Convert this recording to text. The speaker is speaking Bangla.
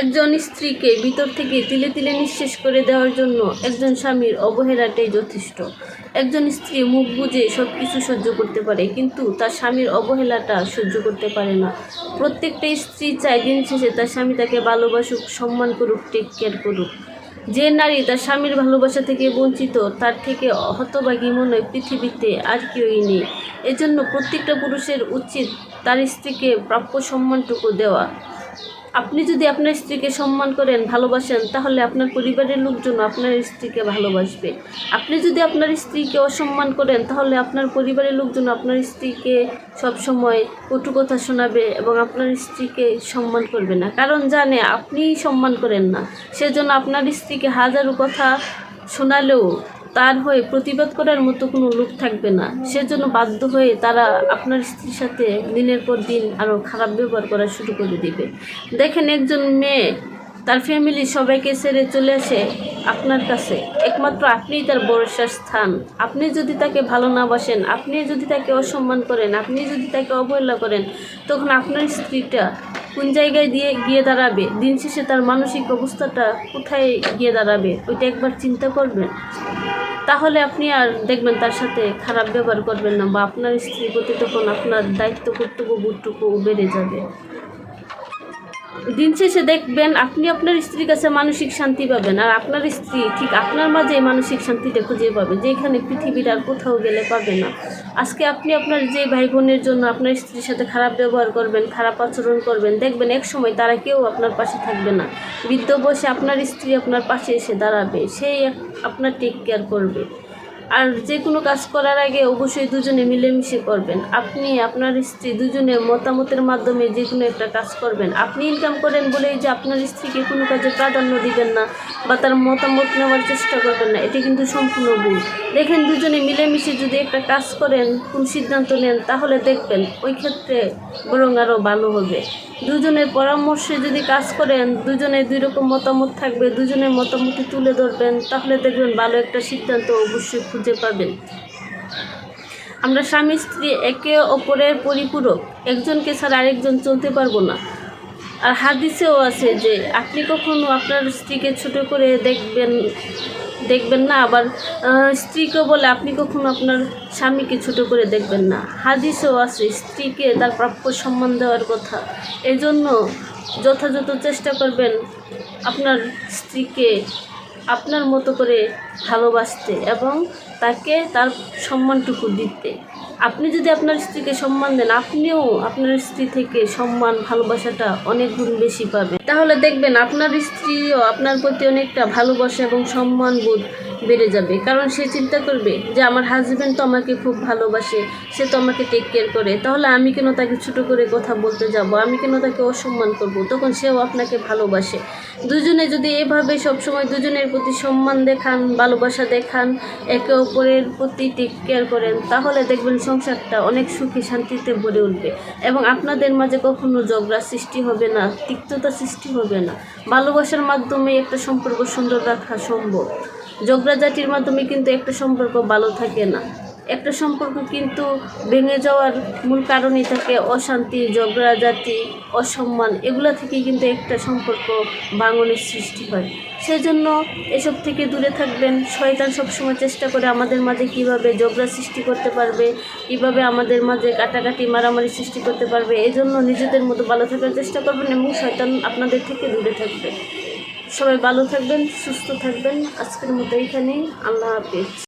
একজন স্ত্রীকে ভিতর থেকে তিলে তিলে নিঃশেষ করে দেওয়ার জন্য একজন স্বামীর অবহেলাটাই যথেষ্ট। একজন স্ত্রী মুখ বুজে সব কিছু সহ্য করতে পারে, কিন্তু তার স্বামীর অবহেলাটা সহ্য করতে পারে না। প্রত্যেকটা স্ত্রী চায় দিন শেষে তার স্বামী তাকে ভালোবাসুক, সম্মান করুক টেক কেয়ার করুক। যে নারী তার স্বামীর ভালোবাসা থেকে বঞ্চিত, তার থেকে হতবাগী মনে পৃথিবীতে আর কেউই নেই। এজন্য প্রত্যেকটা পুরুষের উচিত তার স্ত্রীকে প্রাপ্য সম্মানটুকু দেওয়া। আপনি যদি আপনার স্ত্রীকে সম্মান করেন, ভালোবাসেন, তাহলে আপনার পরিবারের লোকজন আপনার স্ত্রীকে ভালোবাসবে। আপনি যদি আপনার স্ত্রীকে অসম্মান করেন, তাহলে আপনার পরিবারের লোকজন আপনার স্ত্রীকে সবসময় কটু কথা শোনাবে এবং আপনার স্ত্রীকে সম্মান করবে না। কারণ জানে আপনি সম্মান করেন না। সেজন্য আপনার স্ত্রীকে হাজারো কথা শোনালেও তার হয়ে প্রতিবাদ করার মতো কোনো লোক থাকবে না। সেজন্য বাধ্য হয়ে তারা আপনার স্ত্রীর সাথে দিনের পর দিন আরও খারাপ ব্যবহার করা শুরু করে দিবে। দেখেন একজন মেয়ে, তার ফ্যামিলি সবাইকে ছেড়ে চলে আসে আপনার কাছে। একমাত্র আপনিই তার ভরসার স্থান। আপনি যদি তাকে ভালো না বাসেন, আপনি যদি তাকে অসম্মান করেন, আপনি যদি তাকে অবহেলা করেন, তখন আপনার স্ত্রীটা কোন জায়গায় দিয়ে গিয়ে দাঁড়াবে? দিন শেষে তার মানসিক অবস্থাটা কোথায় গিয়ে দাঁড়াবে? ওইটা একবার চিন্তা করবেন। তাহলে আপনি আর দেখবেন তার সাথে খারাপ ব্যবহার করবেন না বা আপনার স্ত্রীর প্রতি তখন আপনার দায়িত্ব, কর্তব্য বুটটুকু বেড়ে যাবে। দিন শেষে দেখবেন আপনি আপনার স্ত্রীর কাছে মানসিক শান্তি পাবেন আর আপনার স্ত্রী ঠিক আপনার মাঝে মানসিক শান্তিটা খুঁজে পাবে যেখানে পৃথিবীর আর কোথাও গেলে পাবে না। আজকে আপনি আপনার যে ভাই বোনের জন্য আপনার স্ত্রীর সাথে খারাপ ব্যবহার করবেন, খারাপ আচরণ করবেন, দেখবেন এক সময় তারা কেউ আপনার পাশে থাকবে না। বৃদ্ধ বসে আপনার স্ত্রী আপনার পাশে এসে দাঁড়াবে, সেই আপনার টেক কেয়ার করবে। আর যে কোনো কাজ করার আগে অবশ্যই দুজনে মিলেমিশে করবেন। আপনি, আপনার স্ত্রী দুজনে মতামতের মাধ্যমে যে কোনো একটা কাজ করবেন। আপনি ইনকাম করেন বলেই যে আপনার স্ত্রীকে কোনো কাজে প্রাধান্য দিবেন না বা তার মতামত নেওয়ার চেষ্টা করবেন না, এটি কিন্তু সম্পূর্ণ ভুল। দেখেন, দুজনে মিলেমিশে যদি একটা কাজ করেন, কোন সিদ্ধান্ত নেন, তাহলে দেখবেন ওই ক্ষেত্রে বরং আরও ভালো হবে। দুজনের পরামর্শে যদি কাজ করেন, দুজনে দুই রকম মতামত থাকবে, দুজনের মতামতই তুলে ধরবেন, তাহলে দেখবেন ভালো একটা সিদ্ধান্ত অবশ্যই খুঁজে পাবেন। আমরা স্বামী, স্ত্রী একে অপরের পরিপূরক, একজনকে ছাড়া আরেকজন চলতে পারব না। আর হাদিসেও আছে যে, আপনি কখনো আপনার স্ত্রীকে ছোট করে দেখবেন দেখবেন না, আবার স্ত্রীকে বলে আপনি কখনো আপনার স্বামীকে ছোট করে দেখবেন না। হাদিসেও আছে, স্ত্রীকে তার প্রাপ্য সম্মান দেওয়ার কথা। এজন্য যথাযথ চেষ্টা করবেন আপনার স্ত্রীকে আপনার মতো করে ভালোবাসতে এবং তাকে তার সম্মানটুকু দিতে। আপনি যদি আপনার স্ত্রীকে সম্মান দেন, আপনিও আপনার স্ত্রী থেকে সম্মান, ভালোবাসাটা অনেক গুণ বেশি পাবেন। তাহলে দেখবেন, আপনার স্ত্রীও আপনার প্রতি অনেকটা ভালোবাসা এবং সম্মান বোধ বেড়ে যাবে। কারণ সে চিন্তা করবে যে, আমার হাজব্যান্ড তো আমাকে খুব ভালোবাসে, সে তো আমাকে টেক কেয়ার করে। তাহলে আমি কেন তাকে ছোট করে কথা বলতে যাব? আমি কেন তাকে অসম্মান করব? তখন সেও আপনাকে ভালোবাসে। দুজনে যদি এভাবে সবসময় দুজনের প্রতি সম্মান দেখান, ভালোবাসা দেখান, একে অপরের প্রতি টেক কেয়ার করেন, তাহলে দেখবেন সংসারটা অনেক সুখে শান্তিতে ভরে উঠবে। এবং আপনাদের মাঝে কখনো ঝগড়া সৃষ্টি হবে না তিক্ততা সৃষ্টি হবে না। ভালোবাসার মাধ্যমে একটা সম্পর্ক সুন্দর রাখা সম্ভব। ঝগড়াঝাটির মাধ্যমে কিন্তু একটা সম্পর্ক ভালো থাকে না। একটা সম্পর্ক কিন্তু ভেঙে যাওয়ার মূল কারণই থাকে অশান্তি জাতি অসম্মান, এগুলো থেকে কিন্তু একটা সম্পর্ক বাঙনের সৃষ্টি হয়। সেই জন্য এসব থেকে দূরে থাকবেন। শয়তান সবসময় চেষ্টা করে আমাদের মাঝে কীভাবে ঝগড়া সৃষ্টি করতে পারবে, কীভাবে আমাদের মাঝে কাটাকাটি, মারামারি সৃষ্টি করতে পারবে এই জন্য নিজেদের মতো ভালো থাকার চেষ্টা করবেন এবং শয়তান আপনাদের থেকে দূরে থাকবে। সবাই ভালো থাকবেন সুস্থ থাকবেন। আজকের মতো এখানেই। আল্লাহ হাফিজ।